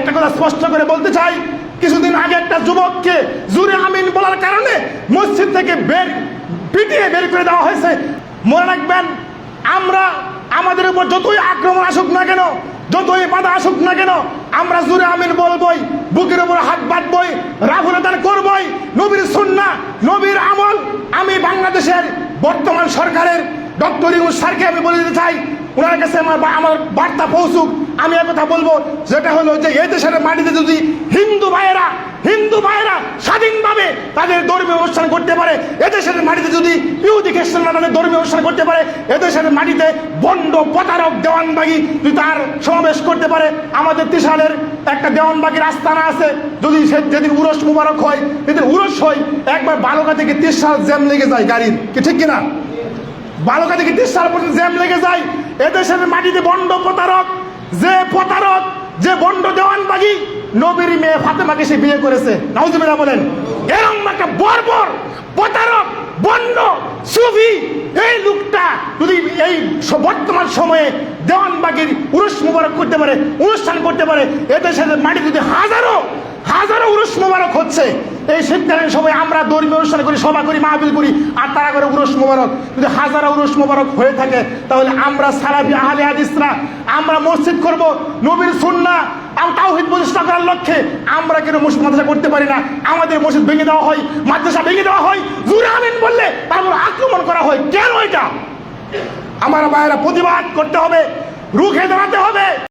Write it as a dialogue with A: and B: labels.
A: একটা কথা স্পষ্ট করে বলতে চাই। কিছুদিন আগে একটা যুবককে জুরে আমিন বলার কারণে মসজিদ থেকে বের, পিটিয়ে বের করে দেওয়া হয়েছে। মনে রাখবেন, আমরা আমাদের উপর যতই আক্রমণ আসুক না কেন, যতই বাধা আসুক না কেন, আমরা জুরে আমিন বলবই, বুকের উপর হাত বাঁধবই রাহুলদান করবই, নবীর সুন্না, নবীর আমল। আমি বাংলাদেশের বর্তমান সরকারের ডক্টর ইউনুস স্যারকে আমি বলে দিতে চাই ওনার কাছে আমার আমার বার্তা পৌঁছুক, আমি কথা বলব, যেটা হলো যে এই দেশের মাটিতে যদি হিন্দু ভাইয়েরা হিন্দু ভাইয়েরা স্বাধীনভাবে তাদের ধর্মীয় অনুষ্ঠান করতে পারে এদেশের মাটিতে যদি ইহুদি খ্রিস্টানরা তাদের ধর্মীয় অনুষ্ঠান করতে পারে এদেশের মাটিতে বন্ড, প্রতারক, দেওয়ানবাগি যদি তার সমাবেশ করতে পারে, আমাদের ত্রিশালের একটা দেওয়ানবাগির আস্তানা আছে, যদি সে যেদিন উরস মুবারক হয় যেদিন উরস হয়, একবার বালকা থেকে ত্রিশাল জ্যাম লেগে যায় গাড়ির, কি ঠিক কিনা? বালকা থেকে তিরিশ সাল পর্যন্ত জ্যাম লেগে যায় এদেশের মাটিতে বন্ড প্রতারক, যে প্রতারক, যে বন্ড দেওয়ানবাগি নবীর মেয়ে ফাতেমাকে সে বিয়ে করেছে। নাউজুবিল্লাহ বলেন, এরকম একটা বর্বর প্রতারক, বন্ড, সুফি, এই লোকটা যদি এই বর্তমান সময়ে দেওয়ানবাগির উরুস মুবারক করতে পারে, অনুষ্ঠান করতে পারে, এদেশের মাটি যদি হাজারো হাজারো উরুস মোবারক হচ্ছে। এই শীতকালীন সময় আমরা ধর্মীয় অনুষ্ঠান করি, সভা করি মাহবিল করি, আর তারা করে উরুস মোবারক। যদি হাজারো উরুস মোবারক হয়ে থাকে, তাহলে আমরা সালাফি আহলে হাদিসরা, আমরা মসজিদ করব, নবীর সুন্না তাওহীদ প্রতিষ্ঠা করার লক্ষ্যে। আমরা কেন মসজিদ মাদ্রাসা করতে পারি না? আমাদের মসজিদ ভেঙে দেওয়া হয়, মাদ্রাসা ভেঙে দেওয়া হয় জুরে আমিন বললে তারপর আক্রমণ করা হয়। কেন এটা? আমার ভাইয়েরা, প্রতিবাদ করতে হবে, রুখে দাঁড়াতে হবে।